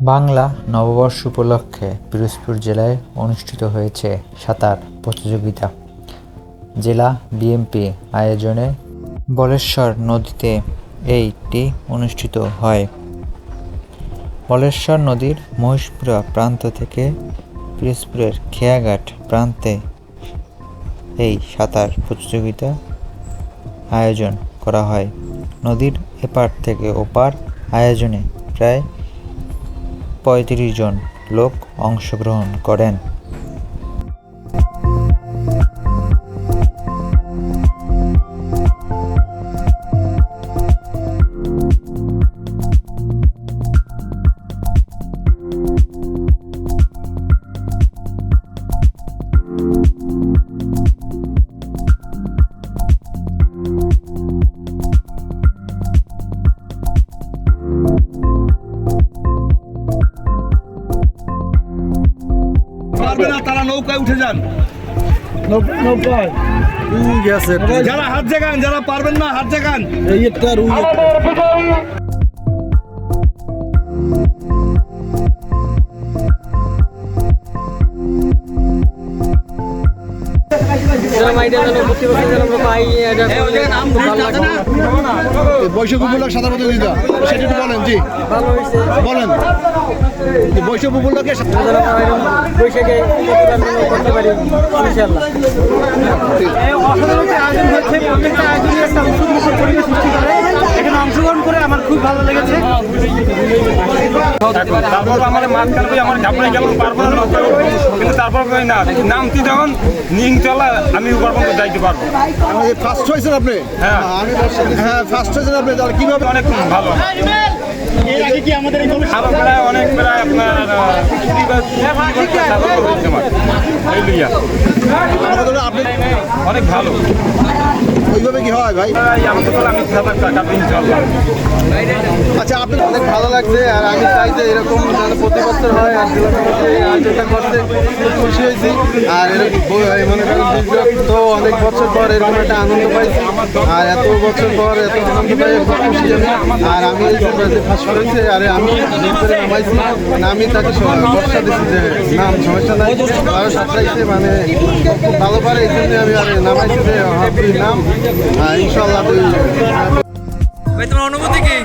বাংলা নববর্ষ উপলক্ষে পিরোজপুর জেলায় অনুষ্ঠিত হয়েছে সাঁতার প্রতিযোগিতা। জেলা বিএমপি আয়োজনে বলেশ্বর নদীতে এইটি অনুষ্ঠিত হয়। বলেশ্বর নদীর মহিষপুরা প্রান্ত থেকে পিরোজপুরের খেয়াঘাট প্রান্তে এই সাঁতার প্রতিযোগিতা আয়োজন করা হয়। নদীর এপার থেকে ওপার আয়োজনে প্রায় পঁয়ত্রিশ জন লোক অংশগ্রহণ করেন। পারবে না তারা নৌকায় উঠে যান। নৌকায় যারা হাত জাগান যারা পারবেন না হাত জাগান। এই একটা রুই বৈশাখ উপলক্ষ সাধারণত প্রতিযোগিতা সেটা একটু বলেন জি। বলেন। বৈশাখ উপলক্ষে বৈশাখে করতে পারি ইনশাল্লাহ অসাধারণ আয়োজন হচ্ছে একটা পরিবেশ সৃষ্টি করে। খুব ভালো লেগেছে তারপর আমার মাঝখানে আমার ঝাপড়ে গেলাম পারব না কিন্তু তারপর না নামতি যখন নিং চলা আমি উপর পর্যন্ত যাইতে পারব ফার্স্ট হয়েছেন আপনি হ্যাঁ। আমি হ্যাঁ ফার্স্ট হয়েছেন আপনি তাহলে কীভাবে অনেক ভালো এর আগে কি আমাদের এই আরও প্রায় অনেক প্রায় আপনার অনেক ভালো ওইভাবে কি হয় ভাই? আচ্ছা আপনি অনেক ভালো লাগছে আর আমি চাই যে এরকম যেন প্রতি বছর হয় আর আয়োজনটা করতে খুব খুশি হয়েছি। আর এরকম মনে করেন বিগত অনেক বছর পর এরকম একটা আনন্দ পাইছি। আর এত বছর পর এত আনন্দ পাই খুশি আমি। আর আমি এই যে ফার্স্ট হয়েছে আর আমি নামাইছি আমি তাকে স- দিচ্ছি যে নাম সমস্যা নাই। আরও সাঁতরাইছে মানে ভালো পারে এই জন্য আমি আর নামাইছি যে হ্যাঁ, নাম আর ইনশাল্লাহ। ভাই তোমার অনুভূতি কি?